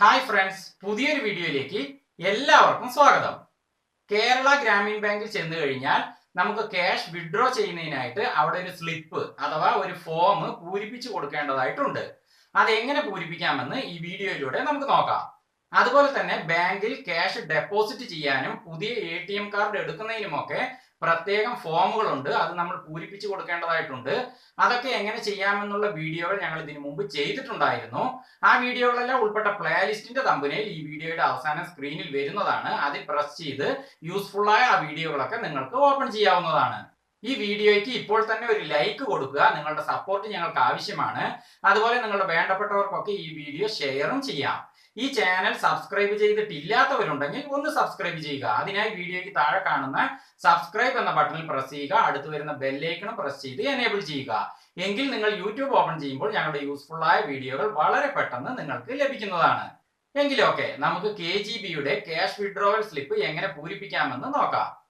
Hi friends പുതിയൊരു വീഡിയോയിലേക്ക് എല്ലാവർക്കും സ്വാഗതം. കേരള ഗ്രാമീൺ ബാങ്കിൽ ചെന്ന് കഴിഞ്ഞാൽ നമുക്ക് ക്യാഷ് വിഡ്രോ ചെയ്യുന്നതിനായിട്ട് അവിടെ ഒരു സ്ലിപ്പ് അഥവാ ഒരു ഫോം പൂരിപ്പിച്ചു കൊടുക്കേണ്ടതായിട്ടുണ്ട്. അതെങ്ങനെ പൂരിപ്പിക്കാമെന്ന് ഈ വീഡിയോയിലൂടെ നമുക്ക് നോക്കാം. അതുപോലെ തന്നെ ബാങ്കിൽ ക്യാഷ് ഡെപ്പോസിറ്റ് ചെയ്യാനും പുതിയ എം കാർഡ് എടുക്കുന്നതിനുമൊക്കെ പ്രത്യേകം ഫോമുകളുണ്ട്. അത് നമ്മൾ പൂരിപ്പിച്ചു കൊടുക്കേണ്ടതായിട്ടുണ്ട്. അതൊക്കെ എങ്ങനെ ചെയ്യാമെന്നുള്ള വീഡിയോകൾ ഞങ്ങൾ ഇതിനു മുമ്പ് ചെയ്തിട്ടുണ്ടായിരുന്നു. ആ വീഡിയോകളെല്ലാം ഉൾപ്പെട്ട പ്ലേലിസ്റ്റിന്റെ തമ്പനയിൽ ഈ വീഡിയോയുടെ അവസാനം സ്ക്രീനിൽ വരുന്നതാണ്. അതിൽ പ്രസ് ചെയ്ത് യൂസ്ഫുള്ളായ ആ വീഡിയോകളൊക്കെ നിങ്ങൾക്ക് ഓപ്പൺ ചെയ്യാവുന്നതാണ്. ഈ വീഡിയോയ്ക്ക് ഇപ്പോൾ തന്നെ ഒരു ലൈക്ക് കൊടുക്കുക. നിങ്ങളുടെ സപ്പോർട്ട് ഞങ്ങൾക്ക് ആവശ്യമാണ്. അതുപോലെ നിങ്ങളുടെ വേണ്ടപ്പെട്ടവർക്കൊക്കെ ഈ വീഡിയോ ഷെയറും ചെയ്യാം. ഈ ചാനൽ സബ്സ്ക്രൈബ് ചെയ്തിട്ടില്ലാത്തവരുണ്ടെങ്കിൽ ഒന്ന് സബ്സ്ക്രൈബ് ചെയ്യുക. അതിനായി വീഡിയോയ്ക്ക് താഴെ കാണുന്ന സബ്സ്ക്രൈബ് എന്ന ബട്ടണിൽ പ്രസ് ചെയ്യുക. അടുത്ത് വരുന്ന ബെല്ലേക്കണം പ്രസ് ചെയ്ത് എനേബിൾ ചെയ്യുക. എങ്കിൽ നിങ്ങൾ യൂട്യൂബ് ഓപ്പൺ ചെയ്യുമ്പോൾ ഞങ്ങളുടെ യൂസ്ഫുൾ ആയ വീഡിയോകൾ വളരെ പെട്ടെന്ന് നിങ്ങൾക്ക് ലഭിക്കുന്നതാണ്. എങ്കിലൊക്കെ നമുക്ക് കെ ജി ബിയുടെ ക്യാഷ് വിഡ്രോവൽ സ്ലിപ്പ് എങ്ങനെ പൂരിപ്പിക്കാമെന്ന് നോക്കാം.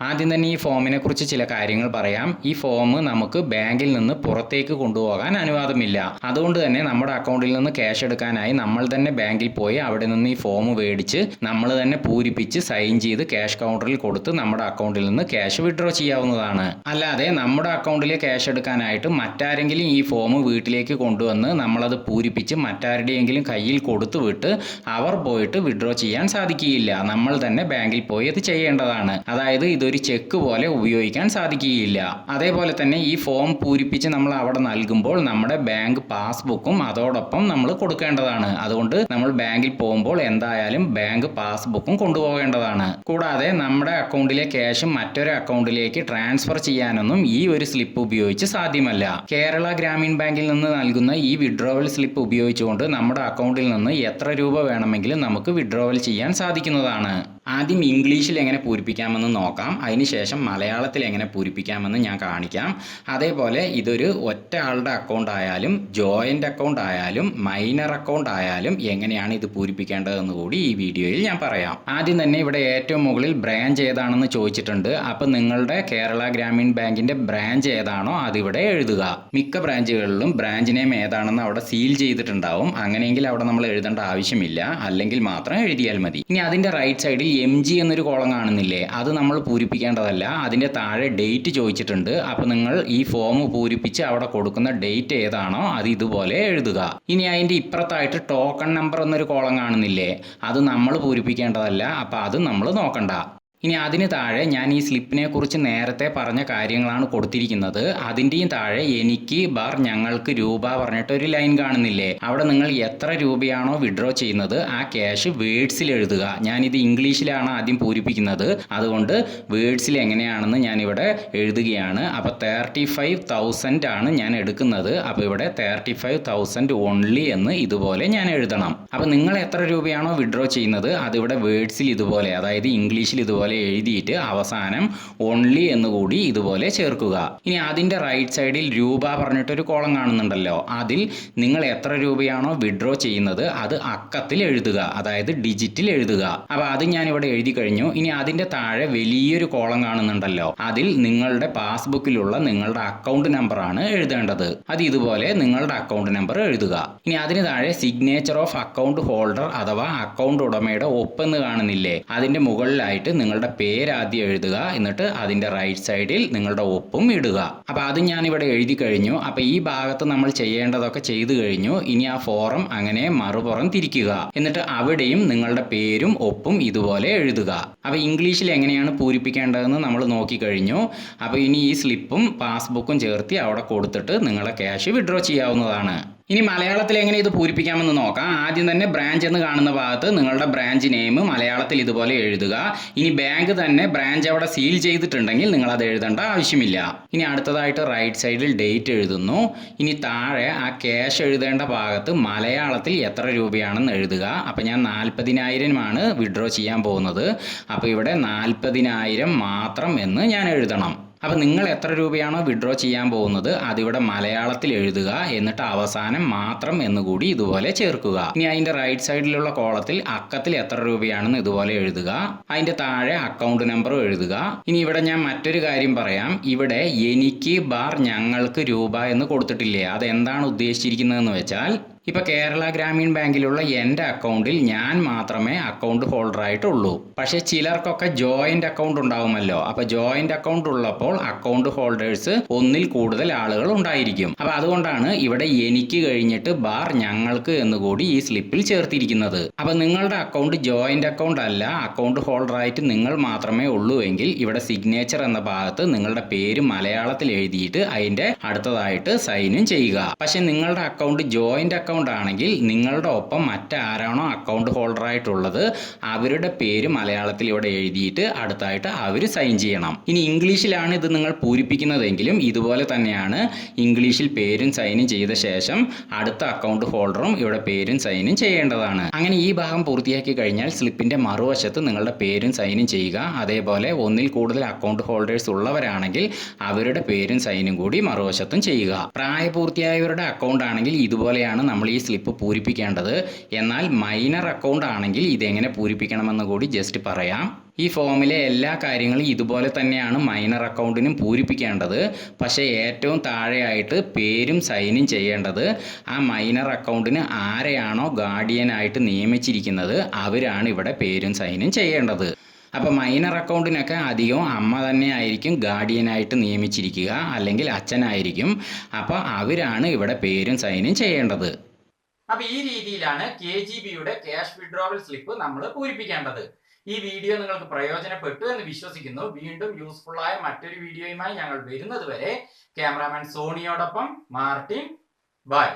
ആദ്യം തന്നെ ഈ ഫോമിനെ കുറിച്ച് ചില കാര്യങ്ങൾ പറയാം. ഈ ഫോം നമുക്ക് ബാങ്കിൽ നിന്ന് പുറത്തേക്ക് കൊണ്ടുപോകാൻ അനുവാദമില്ല. അതുകൊണ്ട് തന്നെ നമ്മുടെ അക്കൗണ്ടിൽ നിന്ന് ക്യാഷ് എടുക്കാനായി നമ്മൾ തന്നെ ബാങ്കിൽ പോയി അവിടെ നിന്ന് ഈ ഫോം മേടിച്ച് നമ്മൾ തന്നെ പൂരിപ്പിച്ച് സൈൻ ചെയ്ത് ക്യാഷ് കൗണ്ടറിൽ കൊടുത്ത് നമ്മുടെ അക്കൗണ്ടിൽ നിന്ന് ക്യാഷ് വിഡ്രോ ചെയ്യാവുന്നതാണ്. അല്ലാതെ നമ്മുടെ അക്കൗണ്ടിലെ ക്യാഷ് എടുക്കാനായിട്ട് മറ്റാരെങ്കിലും ഈ ഫോം വീട്ടിലേക്ക് കൊണ്ടുവന്ന് നമ്മളത് പൂരിപ്പിച്ച് മറ്റാരുടെയെങ്കിലും കയ്യിൽ കൊടുത്തു വിട്ട് അവർ പോയിട്ട് വിഡ്രോ ചെയ്യാൻ സാധിക്കുകയില്ല. നമ്മൾ തന്നെ ബാങ്കിൽ പോയി അത് ചെയ്യേണ്ടതാണ്. അതായത് ഇതൊരു ചെക്ക് പോലെ ഉപയോഗിക്കാൻ സാധിക്കുകയില്ല. അതേപോലെ തന്നെ ഈ ഫോം പൂരിപ്പിച്ച് നമ്മൾ അവിടെ നൽകുമ്പോൾ നമ്മുടെ ബാങ്ക് പാസ്ബുക്കും അതോടൊപ്പം നമ്മൾ കൊടുക്കേണ്ടതാണ്. അതുകൊണ്ട് നമ്മൾ ബാങ്കിൽ പോകുമ്പോൾ എന്തായാലും ബാങ്ക് പാസ്ബുക്കും കൊണ്ടുപോകേണ്ടതാണ്. കൂടാതെ നമ്മുടെ അക്കൗണ്ടിലെ ക്യാഷ് മറ്റൊരു അക്കൗണ്ടിലേക്ക് ട്രാൻസ്ഫർ ചെയ്യാനൊന്നും ഈ ഒരു സ്ലിപ്പ് ഉപയോഗിച്ച് സാധ്യമല്ല. കേരള ഗ്രാമീൺ ബാങ്കിൽ നിന്ന് നൽകുന്ന ഈ വിഡ്രോവൽ സ്ലിപ്പ് ഉപയോഗിച്ചുകൊണ്ട് നമ്മുടെ അക്കൗണ്ടിൽ നിന്ന് എത്ര രൂപ വേണമെങ്കിലും നമുക്ക് വിഡ്രോവൽ ചെയ്യാൻ സാധിക്കുന്നതാണ്. ആദ്യം ഇംഗ്ലീഷിൽ എങ്ങനെ പൂരിപ്പിക്കാമെന്ന് നോക്കാം. അതിനുശേഷം മലയാളത്തിൽ എങ്ങനെ പൂരിപ്പിക്കാമെന്ന് ഞാൻ കാണിക്കാം. അതേപോലെ ഇതൊരു ഒറ്റ ആളുടെ അക്കൗണ്ട് ആയാലും ജോയിന്റ് അക്കൗണ്ട് ആയാലും മൈനർ അക്കൗണ്ട് ആയാലും എങ്ങനെയാണ് ഇത് പൂരിപ്പിക്കേണ്ടതെന്ന് കൂടി ഈ വീഡിയോയിൽ ഞാൻ പറയാം. ആദ്യം തന്നെ ഇവിടെ ഏറ്റവും മുകളിൽ ബ്രാഞ്ച് ഏതാണെന്ന് ചോദിച്ചിട്ടുണ്ട്. അപ്പം നിങ്ങളുടെ കേരള ഗ്രാമീൺ ബാങ്കിന്റെ ബ്രാഞ്ച് ഏതാണോ അതിവിടെ എഴുതുക. മിക്ക ബ്രാഞ്ചുകളിലും ബ്രാഞ്ച് നെയിം ഏതാണെന്ന് അവിടെ സീൽ ചെയ്തിട്ടുണ്ടാവും. അങ്ങനെയെങ്കിൽ അവിടെ നമ്മൾ എഴുതേണ്ട ആവശ്യമില്ല. അല്ലെങ്കിൽ മാത്രം എഴുതിയാൽ മതി. ഇനി അതിന്റെ റൈറ്റ് സൈഡിൽ എം ജി എന്നൊരു കോളം കാണുന്നില്ലേ? അത് നമ്മൾ പൂരിപ്പിക്കേണ്ടതല്ല. അതിന്റെ താഴെ ഡേറ്റ് ചോദിച്ചിട്ടുണ്ട്. അപ്പോൾ നിങ്ങൾ ഈ ഫോം പൂരിപ്പിച്ച് അവിടെ കൊടുക്കുന്ന ഡേറ്റ് ഏതാണോ അത് ഇതുപോലെ എഴുതുക. ഇനി അതിന്റെ ഇപ്പുറത്തായിട്ട് ടോക്കൺ നമ്പർ എന്നൊരു കോളം കാണുന്നില്ലേ? അത് നമ്മൾ പൂരിപ്പിക്കേണ്ടതല്ല. അപ്പോൾ അത് നമ്മൾ നോക്കണ്ട. ഇനി അതിന് താഴെ ഞാൻ ഈ സ്ലിപ്പിനെ കുറിച്ച് നേരത്തെ പറഞ്ഞ കാര്യങ്ങളാണ് കൊടുത്തിരിക്കുന്നത്. അതിന്റെയും താഴെ എനിക്ക് ബാർ ഞങ്ങൾക്ക് രൂപ പറഞ്ഞിട്ട് ഒരു ലൈൻ കാണുന്നില്ലേ? അവിടെ നിങ്ങൾ എത്ര രൂപയാണോ വിഡ്രോ ചെയ്യുന്നത് ആ ക്യാഷ് വേഡ്സിൽ എഴുതുക. ഞാനിത് ഇംഗ്ലീഷിലാണ് ആദ്യം പൂരിപ്പിക്കുന്നത്. അതുകൊണ്ട് വേഡ്സിൽ എങ്ങനെയാണെന്ന് ഞാനിവിടെ എഴുതുകയാണ്. അപ്പോൾ തേർട്ടി ഫൈവ് തൗസൻഡ് ആണ് ഞാൻ എടുക്കുന്നത്. അപ്പോൾ ഇവിടെ തേർട്ടി ഫൈവ് തൗസൻഡ് ഓൺലി എന്ന് ഇതുപോലെ ഞാൻ എഴുതണം. അപ്പോൾ നിങ്ങൾ എത്ര രൂപയാണോ വിഡ്രോ ചെയ്യുന്നത് അതിവിടെ വേഡ്സിൽ ഇതുപോലെ അതായത് ഇംഗ്ലീഷിൽ ഇതുപോലെ എഴുതിയിട്ട് അവസാനം ഓൺലി എന്ന് കൂടി ഇതുപോലെ ചേർക്കുക. ഇനി അതിന്റെ റൈറ്റ് സൈഡിൽ രൂപ പറഞ്ഞിട്ടൊരു കോളം കാണുന്നുണ്ടല്ലോ. അതിൽ നിങ്ങൾ എത്ര രൂപയാണോ വിഡ്രോ ചെയ്യുന്നത് അത് അക്കത്തിൽ എഴുതുക. അതായത് ഡിജിറ്റിൽ എഴുതുക. അപ്പോൾ അത് ഞാൻ ഇവിടെ എഴുതി കഴിഞ്ഞു. ഇനി അതിന്റെ താഴെ വലിയൊരു കോളം കാണുന്നുണ്ടല്ലോ. അതിൽ നിങ്ങളുടെ പാസ്ബുക്കിലുള്ള നിങ്ങളുടെ അക്കൗണ്ട് നമ്പറാണ് എഴുതേണ്ടത്. അത് ഇതുപോലെ നിങ്ങളുടെ അക്കൗണ്ട് നമ്പർ എഴുതുക. ഇനി അതിന് താഴെ സിഗ്നേച്ചർ ഓഫ് അക്കൗണ്ട് ഹോൾഡർ അഥവാ അക്കൗണ്ട് ഉടമയുടെ ഒപ്പെന്ന് കാണുന്നില്ലേ? അതിന്റെ മുകളിലായിട്ട് നിങ്ങളുടെ പേര് ആദ്യം എഴുതുക എന്നിട്ട് അതിന്റെ റൈറ്റ് സൈഡിൽ നിങ്ങളുടെ ഒപ്പും ഇടുക. അപ്പോൾ അത് ഞാനിവിടെ എഴുതി കഴിഞ്ഞു. അപ്പോൾ ഈ ഭാഗത്ത് നമ്മൾ ചെയ്യേണ്ടതൊക്കെ ചെയ്തു കഴിഞ്ഞു. ഇനി ആ ഫോറം അങ്ങനെ മറുപുറം തിരിക്കുക. എന്നിട്ട് അവിടെയും നിങ്ങളുടെ പേരും ഒപ്പും ഇതുപോലെ എഴുതുക. അപ്പോൾ ഇംഗ്ലീഷിൽ എങ്ങനെയാണ് പൂരിപ്പിക്കേണ്ടതെന്ന് നമ്മൾ നോക്കിക്കഴിഞ്ഞു അപ്പോൾ ഇനി ഈ സ്ലിപ്പും പാസ്ബുക്കും ചേർത്തി അവിടെ കൊടുത്തിട്ട് നിങ്ങളെ ക്യാഷ് വിഡ്രോ ചെയ്യാവുന്നതാണ്. ഇനി മലയാളത്തിൽ എങ്ങനെ ഇത് പൂരിപ്പിക്കാമെന്ന് നോക്കാം. ആദ്യം തന്നെ ബ്രാഞ്ച് എന്ന് കാണുന്ന ഭാഗത്ത് നിങ്ങളുടെ ബ്രാഞ്ച് നെയിം മലയാളത്തിൽ ഇതുപോലെ എഴുതുക. ഇനി ബാങ്ക് തന്നെ ബ്രാഞ്ച് അവിടെ സീൽ ചെയ്തിട്ടുണ്ടെങ്കിൽ നിങ്ങൾ അത് എഴുതേണ്ട ആവശ്യമില്ല. ഇനി അടുത്തതായിട്ട് റൈറ്റ് സൈഡിൽ ഡേറ്റ് എഴുതുന്നു. ഇനി താഴെ ആ ക്യാഷ് എഴുതേണ്ട ഭാഗത്ത് മലയാളത്തിൽ എത്ര രൂപയാണെന്ന് എഴുതുക. അപ്പം ഞാൻ നാൽപ്പതിനായിരമാണ് വിഡ്രോ ചെയ്യാൻ പോകുന്നത്. അപ്പോൾ ഇവിടെ നാൽപ്പതിനായിരം മാത്രം എന്ന് ഞാൻ എഴുതണം. അപ്പോൾ നിങ്ങൾ എത്ര രൂപയാണോ വിഡ്രോ ചെയ്യാൻ പോകുന്നത് അതിവിടെ മലയാളത്തിൽ എഴുതുക എന്നിട്ട് അവസാനം മാത്രം എന്നുകൂടി ഇതുപോലെ ചേർക്കുക. ഇനി അതിന്റെ റൈറ്റ് സൈഡിലുള്ള കോളത്തിൽ അക്കത്തിൽ എത്ര രൂപയാണെന്ന് ഇതുപോലെ എഴുതുക. അതിന്റെ താഴെ അക്കൗണ്ട് നമ്പറും എഴുതുക. ഇനി ഇവിടെ ഞാൻ മറ്റൊരു കാര്യം പറയാം. ഇവിടെ എനിക്ക് ബാർ ഞങ്ങൾക്ക് രൂപ എന്ന് കൊടുത്തിട്ടില്ലേ? അതെന്താണ് ഉദ്ദേശിച്ചിരിക്കുന്നതെന്ന് വെച്ചാൽ ഇപ്പൊ കേരള ഗ്രാമീൺ ബാങ്കിലുള്ള എന്റെ അക്കൗണ്ടിൽ ഞാൻ മാത്രമേ അക്കൗണ്ട് ഹോൾഡർ ആയിട്ടുള്ളൂ പക്ഷേ ചിലർക്കൊക്കെ ജോയിന്റ് അക്കൗണ്ട് ഉണ്ടാവുമല്ലോ. അപ്പൊ ജോയിന്റ് അക്കൗണ്ട് ഉള്ളപ്പോൾ അക്കൗണ്ട് ഹോൾഡേഴ്സ് ഒന്നിൽ കൂടുതൽ ആളുകൾ ഉണ്ടായിരിക്കും. അപ്പൊ അതുകൊണ്ടാണ് ഇവിടെ എനിക്ക് കഴിഞ്ഞിട്ട് ബാർ ഞങ്ങൾക്ക് എന്നുകൂടി ഈ സ്ലിപ്പിൽ ചേർത്തിരിക്കുന്നത്. അപ്പൊ നിങ്ങളുടെ അക്കൗണ്ട് ജോയിന്റ് അക്കൗണ്ട് അല്ല അക്കൗണ്ട് ഹോൾഡർ ആയിട്ട് നിങ്ങൾ മാത്രമേ ഉള്ളൂ എങ്കിൽ ഇവിടെ സിഗ്നേച്ചർ എന്ന ഭാഗത്ത് നിങ്ങളുടെ പേര് മലയാളത്തിൽ എഴുതിയിട്ട് അതിന്റെ അടുത്തതായിട്ട് സൈനും ചെയ്യുക. പക്ഷെ നിങ്ങളുടെ അക്കൗണ്ട് ജോയിന്റ് അക്കൗണ്ട് ആണെങ്കിൽ നിങ്ങളുടെ ഒപ്പം മറ്റാരാണോ അക്കൗണ്ട് ഹോൾഡർ ആയിട്ടുള്ളത് അവരുടെ പേര് മലയാളത്തിൽ ഇവിടെ എഴുതിയിട്ട് അടുത്തായിട്ട് അവർ സൈൻ ചെയ്യണം. ഇനി ഇംഗ്ലീഷിലാണ് ഇത് നിങ്ങൾ പൂരിപ്പിക്കുന്നതെങ്കിലും ഇതുപോലെ തന്നെയാണ് ഇംഗ്ലീഷിൽ പേരും സൈനും ചെയ്ത ശേഷം അടുത്ത അക്കൗണ്ട് ഹോൾഡറും ഇവിടെ പേരും സൈനും ചെയ്യേണ്ടതാണ്. അങ്ങനെ ഈ ഭാഗം പൂർത്തിയാക്കി കഴിഞ്ഞാൽ സ്ലിപ്പിന്റെ മറുവശത്ത് നിങ്ങളുടെ പേരും സൈനും ചെയ്യുക. അതേപോലെ ഒന്നിൽ കൂടുതൽ അക്കൗണ്ട് ഹോൾഡേഴ്സ് ഉള്ളവരാണെങ്കിൽ അവരുടെ പേരും സൈനും കൂടി മറുവശത്തും ചെയ്യുക. പ്രായപൂർത്തിയായവരുടെ അക്കൗണ്ട് ആണെങ്കിൽ ഇതുപോലെയാണ് നമ്മൾ ഈ സ്ലിപ്പ് പൂരിപ്പിക്കേണ്ടത്. എന്നാൽ മൈനർ അക്കൗണ്ട് ആണെങ്കിൽ ഇതെങ്ങനെ പൂരിപ്പിക്കണമെന്ന് കൂടി ജസ്റ്റ് പറയാം. ഈ ഫോമിലെ എല്ലാ കാര്യങ്ങളും ഇതുപോലെ തന്നെയാണ് മൈനർ അക്കൗണ്ടിനും പൂരിപ്പിക്കേണ്ടത്. പക്ഷേ ഏറ്റവും താഴെയായിട്ട് പേരും സൈനും ചെയ്യേണ്ടത്. ആ മൈനർ അക്കൗണ്ടിന് ആരെയാണോ ഗാർഡിയനായിട്ട് നിയമിച്ചിരിക്കുന്നത് അവരാണ് ഇവിടെ പേരും സൈനും ചെയ്യേണ്ടത്. അപ്പോൾ മൈനർ അക്കൗണ്ടിനൊക്കെ അധികവും അമ്മ തന്നെ ആയിരിക്കും ഗാർഡിയനായിട്ട് നിയമിച്ചിരിക്കുക. അല്ലെങ്കിൽ അച്ഛനായിരിക്കും. അപ്പോൾ അവരാണ് ഇവിടെ പേരും സൈനും ചെയ്യേണ്ടത്. അപ്പൊ ഈ രീതിയിലാണ് കെ ജി ബിയുടെ ക്യാഷ് വിഡ്രോവൽ സ്ലിപ്പ് നമ്മൾ പൂരിപ്പിക്കേണ്ടത്. ഈ വീഡിയോ നിങ്ങൾക്ക് പ്രയോജനപ്പെട്ടു എന്ന് വിശ്വസിക്കുന്നു. വീണ്ടും യൂസ്ഫുൾ ആയ മറ്റൊരു വീഡിയോയുമായി ഞങ്ങൾ വരുന്നത് വരെ. Cameraman സോണിയോടൊപ്പം Martin by